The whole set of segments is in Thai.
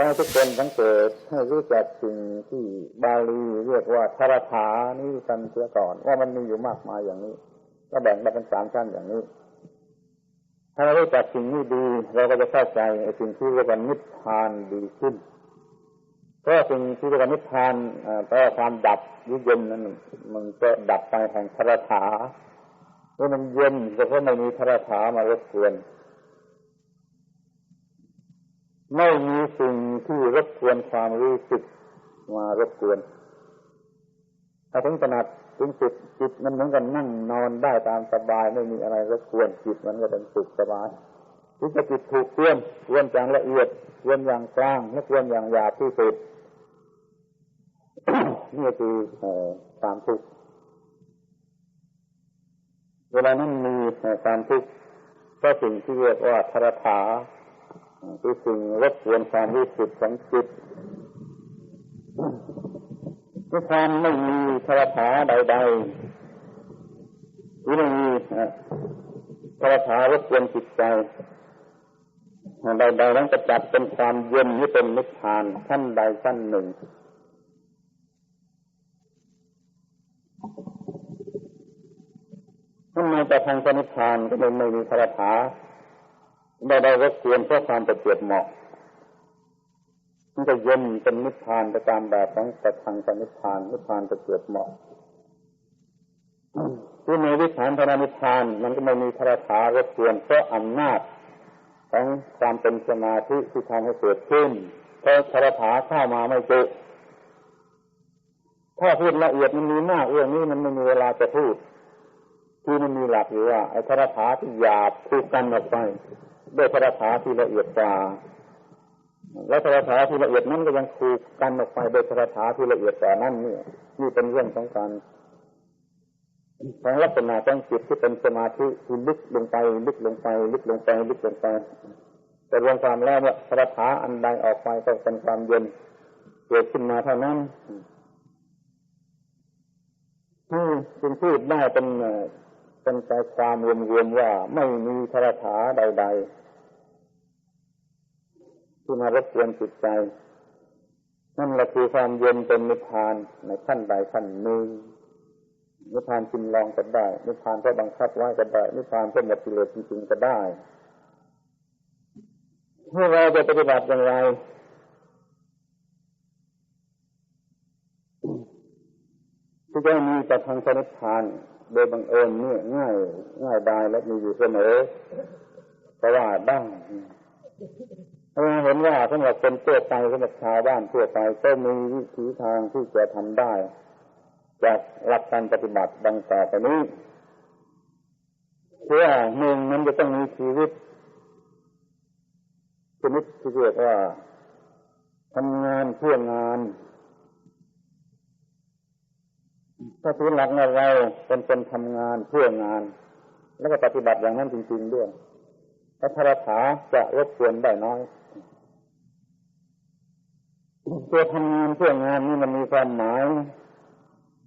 อให้ทุกคนสังเกตให้รู้จักสิ่งที่บาลีเรียกว่าทารถานี้กันเสียก่อน ว่ามันมีอยู่มากมายอย่างนี้ ก็แบ่งได้เป็นสามชั้นอย่างนี้ถ้าเรารู้จักสิ่งนี้ดี เราก็จะเข้าใจไอ้สิ่งที่เรียกว่านิพพานดีขึ้นเพราะสิ่งที่เรียกว่านิพพานแปลว่าความดับยุเย็นนั้นมันก็ดับไปแห่งทารถาเมื่อมันเย็นก็เพราะไม่มีทารถามารบกวน ไม่มีสิ่งที่รบกวนความรู้สึกมารบกวน ถ้าถึงขนาดถึงจิตจิตมันเหมือนกันนั่งนอนได้ตามสบายไม่มีอะไรรบกวนจิตมันก็เป็นสุขสบายถึงจะจิตถูกเตือนเตือนอย่างละเอียดเตือนอย่างกลางและเตือนอย่างหยาบที่สุดนี่คือความทุกข์เวลานั้นมีความทุกข์ก็สิ่งที่เรียกว่าทรถา คือสิ่งรบกวนความรู้สึกของจิตเมื่อความไม่มีทรถาใดๆหรือไม่มีทรถารบกวนจิตใจใดๆนั้นจะจัดเป็นความเย็นนี่เป็นนิพพานขั้นใดขั้นหนึ่งทำไมแต่ทางนิพพานก็ไม่ไม่มีทรถา ได้ได้รบกวนเพราะความประเจียบเหมาะมันจะเย็นเป็นนิพพานไปตามแบบของประทังสนิพพานนิพพานประเจียบเหมาะที่ในวิถานพระนิพพาน มันก็ไม่มีพระถารบกวนเพราะอำนาจของความเป็นสมาธิที่ทำให้เกิดขึ้นเพราะพระถาเข้ามาไม่จุถ้าพูดละเอียดมันมีมากเรื่องนี้มันไม่มีเวลาจะพูดที่มันมีหลักอยู่ว่าไอ้พระถาที่หยาบคูกกันออกไป ด้วยพระถาที่ละเอียดกว่าและพระถาที่ละเอียดนั้นก็ยังคูกกันออกไปโดยพระถาที่ละเอียดกว่านั้นนี่นี่เป็นเรื่องของการของลักษณะของจิตที่เป็นสมาธิที่ลึกลงไปลึกลงไป ลึกลงไปลึกลงไป แต่รวมความแล้วเนี่ยพระถาอันใดออกไปก็เป็นความเย็นเกิดขึ้นมาเท่านั้นที่จึงพูดได้เป็นเป็นใจความรวมๆว่าไม่มีพระถาใด ๆ ที่มารบกวนจิตใจ นั่นแหละคือความเย็นเป็นนิพพานในขั้นใดขั้นหนึ่งนิพพานจินลองก็ได้ นิพพานก็บังคับไว้ก็ได้ นิพพานก็หมดกิเลสจริงๆก็ได้เมื่อเราจะปฏิบัติอย่างไรที่จะมีแต่ทางสนิพพาน โดยบังเอิญนี่ง่ายง่ายดายและมีอยู่เสมอเพราะว่าได้เรา เห็นว่าสำหรับคนทั่วไปสำหรับชาวบ้านทั่วไปก็มีวิธีทางที่จะทำได้ จากหลักการปฏิบัติดังต่อไปนี้เพื่อหนึ่งมันจะต้องมีชีวิตชนิดที่เรียกว่าทำงานเพื่องานถ้าถือหลักเราเป็นคนทำงานเพื่องาน แล้วก็ปฏิบัติอย่างนั้นจริงๆด้วยพระธรถาจะรบกวนได้น้อย ตัวทำงานเพื่องานนี่มันมีความหมาย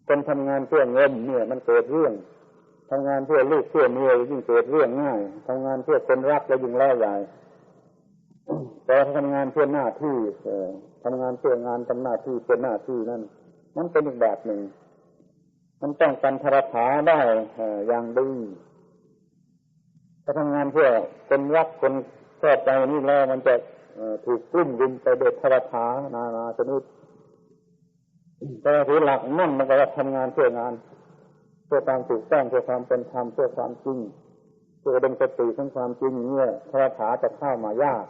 คนทำงานเพื่อเงินเนี่ยมันเกิดเรื่องทำงานเพื่อลูกเพื่อเมียยิ่งเกิดเรื่องง่ายทำงานเพื่อคนรักแล้วยิ่งแล่ใหญ่แต่ทำงานเพื่อหน้าที่ทำงานเพื่องานทำหน้าที่เพื่อหน้าที่นั่นมันเป็นอีกแบบหนึ่ง มันต้องการทรถาได้อย่างดีถ้าทำงานเพื่อคนรักคนชอบใจนี่แล้วมันจะ ถูกกลุ่มรุมไปโดยทรถานานาชนิดแต่ถือหลักนั่นมันก็ทำงานเพื่องานเพื่อความถูกต้องเพื่อความเป็นธรรมเพื่อความจริงเพื่อดมสติทั้งความจริงเนี่ยทรถาจะเข้ามายาก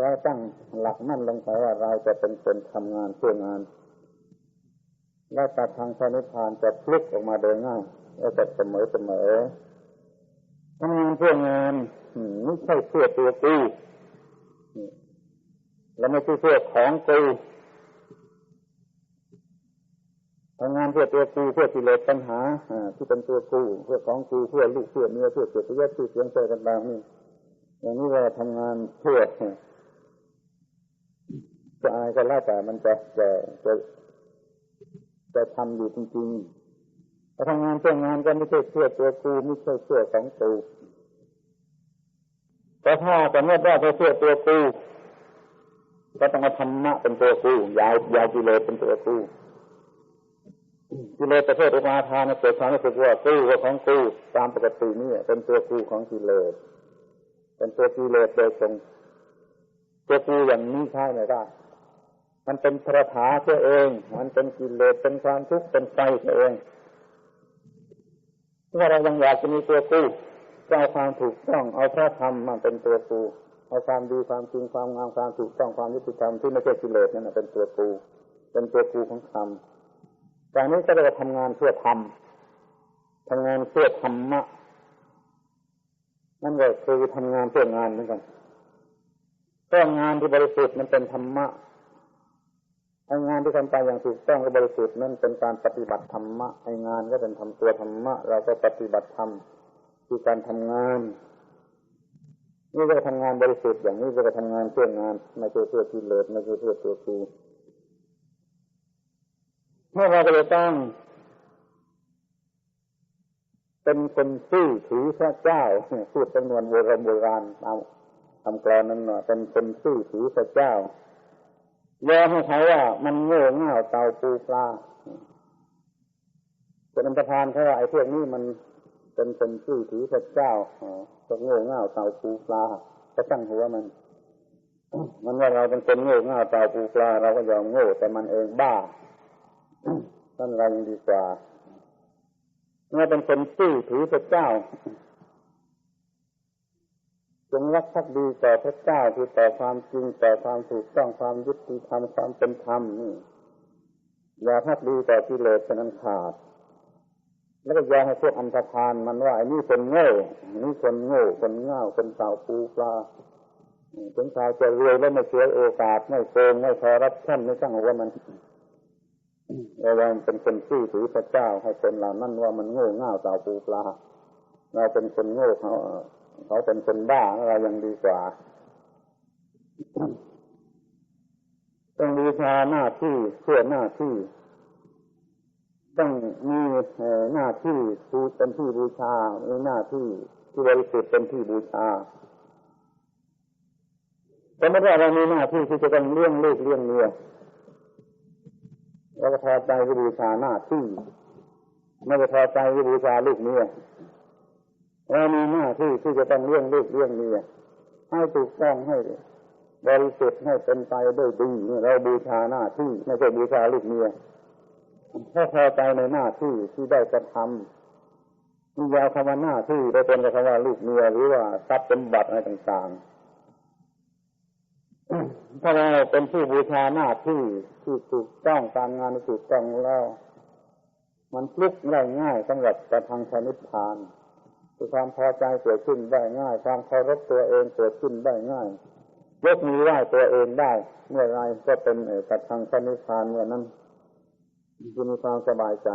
เราตั้งหลักนั่นลงไปว่าเราจะเป็นคนทำงานเพื่องาน และตัดทางพระนิพพานจะพลิกออกมาโดยง่ายและจะเสมอเสมอ ทำงานเพื่องานไม่ใช่เพื่อตัวกูและไม่ใช่เพื่อของกูทำงานเพื่อตัวกูเพื่อกิเลสปัญหาที่เป็นตัวกูเพื่อของกูเพื่อลูกเพื่อเมียเพื่อเกียรติยศเพื่อเสียงเจกันบางนี่อย่างนี้เราทำงานเพื่อจะอะไรก็แล้วแต่มันจะจะจะจะทำอยู่จริงๆ แต่ทำงานเพื่องานก็ไม่ใช่เพื่อตัวกูไม่ใช่เพื่อของกูแต่ถ้าแต่เมื่อได้ไปเพื่อตัวกูก็ต้องเอาธรรมะเป็นตัวกูยาวยาวกิเลสเป็นตัวกูกิเลสประเภทอุปาทานเกิดความรู้สึกว่ากู้ว่าของกูตามปกตินี่เป็นตัวกูของกิเลสเป็นตัวกิเลสโดยตรงตัวกูอย่างนี้ใช่ไหมได้มันเป็นพระถาตัวเอง มันเป็นกิเลสเป็นความทุกข์เป็นไฟตัวเอง เมื่อเรายังอยากจะมีตัวกู้เอาความถูกต้องเอาพระธรรมมาเป็นตัวกู้เอาความดีความจริงความงามความถูกต้องความยุติธรรมที่ไม่ใช่กิเลสนั่นเป็นตัวกูเป็นตัวกูของธรรมจากนี้ก็จะทำงานเพื่อธรรมทำงานเพื่อธรรมะนั่นก็คือทำงานเพื่องานเหมือนกันก็งานที่บริสุทธิ์มันเป็นธรรมะ ไอ้งานที่ทำไปอย่างถูกต้องและบริสุทธิ์นั่นเป็นการปฏิบัติธรรมะไอ้งานก็เป็นทำตัวธรรมะเราก็ปฏิบัติธรรมคือการทำงานนี่ก็ทำงานบริสุทธิ์อย่างนี้ก็ทำงานเพื่องานไม่ใช่เพื่อที่เลิศไม่ใช่เพื่อตัวครูเมื่อเราก็เลยต้องเป็นคนซื่อถือพระเจ้าพูดจำนวนโบราณโบราณตามคำกลอนนั้นเนาะเป็นคนซื่อถือพระเจ้า ยอมให้เขาว่ามันโง่เง่าเตาปูปลาเป็นอันตรพานเขาว่าไอ้พวกนี้มันเป็นคนซื่อถือพระเจ้าก็โง่เง่าเต่าปูปลาก็ตั้งหัวมัน มันว่าเราเป็นคนโง่เง่าเต่าปูปลา เราก็ยอมโง่แต่มันเองบ้าท่านเรายังดีกว่าเมื่อเป็นคนซื่อถือพระเจ้า จงรักภักดีต่อพระเจ้าคือต่อความจริงต่อความถูกต้องความยุติธรรมความเป็นธรรมนี่อย่าพักดีต่อกิเลสเป็นอันขาด แล้วก็ยาให้พวกอันธพาลมันว่าไอ้นี่คนโง่นี่คนโง่คนเง่าคนเต่าปูปลาถึงชาวจะรวยแล้วไม่เสียโอกาสไม่โกงไม่คอรับชั่นไม่ตั้งว่ามันเราเป็นคนซื่อถือพระเจ้าให้คนเหล่านั้นว่ามันโง่เง่าเต่าปูปลาเราเป็นคนโง่เขา เขาเป็นคนบ้าเรายังดีกว่าต้องบูชาหน้าที่เพื่อหน้าที่ ต้องมีหน้าที่คือเป็นที่บูชามีหน้าที่ที่บริสุทธิ์เป็นที่บูชาแต่ไม่ได้เรามีหน้าที่ที่จะต้องเลี้ยงลูกเลี้ยงเมียเราก็พอใจที่บูชาหน้าที่ไม่ได้พอใจที่บูชาลูกเมีย เรามีหน้าที่ที่จะต้องเลี้ยงลูกเลี้ยงเมียให้ถูกต้องให้บริสุทธิ์ให้เป็นไปด้วยดีเราบูชาหน้าที่ไม่ใช่บูชาลูกเมียถ้าพอใจในหน้าที่ที่ได้กระทำมียาวคำว่าหน้าที่ได้เป็นคำว่าลูกเมียหรือว่าทรัพย์เป็นบัตรอะไรต่างๆถ้าเราเป็นผู้บูชาหน้าที่ที่ถูกต้องการงานที่ถูกต้องแล้ว มันลุกได้ง่ายสำหรับกระทางชนิพาน คือความพอใจเกิดขึ้นได้ง่าย ความเคารพตัวเองเกิดขึ้นได้ง่ายยกมือไหว้ตัวเองได้ เมื่อไรก็เป็นกับทางชนิพานเมื่อนั้นจะมีความสบายใจ